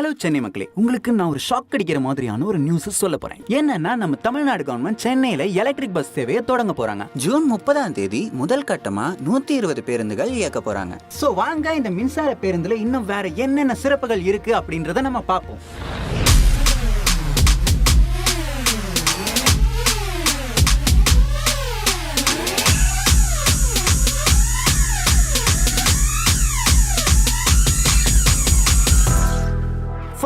Hello Chennai மக்களே. உங்களுக்கு நான் ஒரு ஷாக் அடிக்கிற மாதிரியான ஒரு நியூஸ் சொல்ல போறேன். என்னன்னா நம்ம தமிழ்நாடு கவர்மெண்ட் சென்னையில எலக்ட்ரிக் பஸ் சேவையை தொடங்க போறாங்க. ஜூன் முப்பதாம் தேதி முதல் கட்டமா நூத்தி இருபது பேருந்துகள் இயக்க போறாங்க. சோ வாங்க இந்த மின்சார பேருந்துல இன்னும் வேற என்னென்ன சிறப்புகள் இருக்கு அப்படின்றத நம்ம பார்ப்போம்.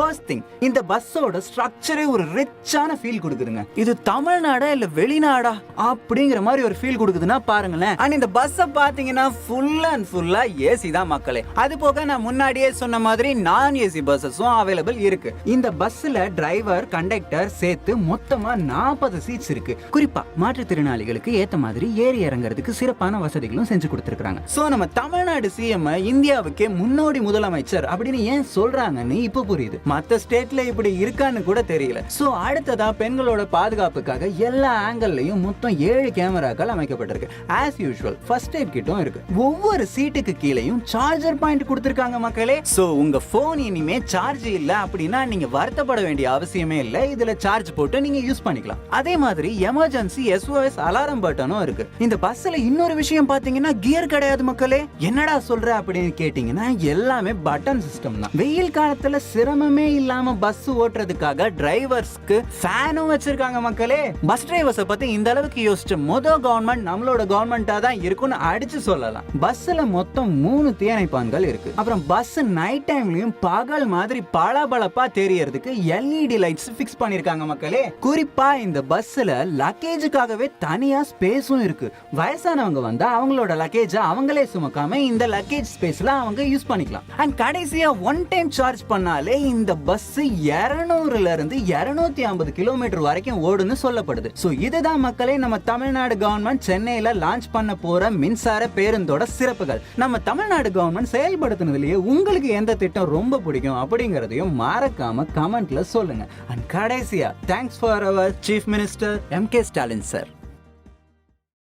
ஃபர்ஸ்ட் திங் இந்த பஸ்ஸோட ஸ்ட்ரக்சரே ஒரு ரிச்சான ஃபீல் கொடுக்குதுங்க. இது தமிழ்நாடா இல்ல வெளிநாடா? அப்படிங்கிற மாதிரி ஒரு ஃபீல் கொடுக்குதுன்னா பாருங்களேன். அண்ட் இந்த பஸ்ஸை பாத்தீங்கன்னா ஃபுல் அண்ட் ஃபுல்லா ஏசி தான் மக்களே. அது போக நான் முன்னாடியே சொன்ன மாதிரி நான் ஏசி பஸ்ஸஸும் அவைலபிள் இருக்கு. இந்த பஸ்ல டிரைவர் கண்டக்டர் சேர்த்து மொத்தமா நாற்பது சீட்ஸ் இருக்கு. குறிப்பா மாற்றுத்திறனாளிகளுக்கு ஏத்த மாதிரி ஏறி இறங்குறதுக்கு சிறப்பான வசதிகளும் செஞ்சு கொடுத்துருக்காங்க சோ நம்ம தமிழ்நாடு சிஎம் இந்தியாவுக்கே முன்னோடி முதலமைச்சர் அப்படின்னு ஏன் சொல்றாங்கன்னு இப்ப புரியுது. மற்ற ஸ்டேட்ல இப்படி இருக்கான்னு கூட தெரியல. ஸோ அடுத்ததா பெண்களோட பாதுகாப்புக்காக எல்லா ஆங்கிள்லையும் மொத்தம் ஏழு கேமராக்கள் அமைக்கப்பட்டிருக்கு. ஆஸ் யூஷுவல் ஃபர்ஸ்ட் எய்ட் கிட்டும் இருக்கு. ஒவ்வொரு சீட்டுக்கு கீழேயும் சார்ஜர் பாயிண்ட் கொடுத்துருக்காங்க மக்களே. ஸோ உங்க போன் இனிமே சார்ஜ் இல்லை அப்படின்னா நீங்க வருத்தப்பட வேண்டிய அவசியமே இல்லை. இதுல சார்ஜ் போட்டு நீங்க யூஸ் பண்ணிக்கலாம். அதே மாதிரி எமர்ஜென்சி எஸ்ஓஎஸ் அலாரம் பட்டனும் இருக்கு. இந்த பஸ்ல இன்னொரு விஷயம் பாத்தீங்கன்னா கியர் கிடையாது மக்களே. என்னடா சொல்ற அப்படின்னு கேட்டீங்கன்னா எல்லாமே பட்டன் சிஸ்டம் தான். வெயில் காலத்துல சிரமமே இல்லாம பஸ் ஓட்டுறதுக்காக டிரைவர்ஸ்க்கு ஃபேனும் வச்சிருக்காங்க மக்களே. பஸ் டிரைவர்ஸை பத்தி இந்த அளவுக்கு யோசிச்சு மொத கவர்மெண்ட் நம்மளோட கவர்மெண்டா தான் இருக்கும்னு அடிச்சு சொல்லலாம். பஸ்ல மொத்தம் மூணு தீயணைப்பான்கள் இருக்கு. அப்புறம் பஸ் நைட் டைம்லயும் பகல் மாதிரி பளபளப்பா தெரியறதுக்கு எல்இடி லைட்ஸ் ஃபிக்ஸ் பண்ணிருக்காங்க மக்களே. குறிப்பா இந்த பஸ்ல லக்கேஜுக்காகவே தனியா ஸ்பேஸும் இருக்கு. வயசானவங்க வந்தா அவங்களோட லக்கேஜை அவங்களே சுமக்காம இந்த லக்கேஜ் ஸ்பேஸ்ல அவங்க யூஸ் பண்ணிக்கலாம். அண்ட் கடைசியா ஒன் டைம் சார்ஜ் பண்ணாலே இந்த பஸ் இருநூறுல இருந்து இருநூத்தி ஐம்பது கிலோமீட்டர் வரைக்கும் ஓடுன்னு சொல்லப்படுது. ஸோ இதுதான் மக்களே நம்ம தமிழ்நாடு கவர்மெண்ட் சென்னையில லான்ச் பண்ண போற மின்சார பேருந்தோட சிறப்புகள். நம்ம தமிழ்நாடு கவர்மெண்ட் செயல்படுத்தினதுலயே உங்களுக்கு எந்த திட்டம் ரொம்ப பிடிக்கும் அப்படிங்கறதையும் மறக்காம கமெண்ட்ல சொல்லுங்க. அண்ட் கடைசியா thanks for our chief minister M K Stalin sir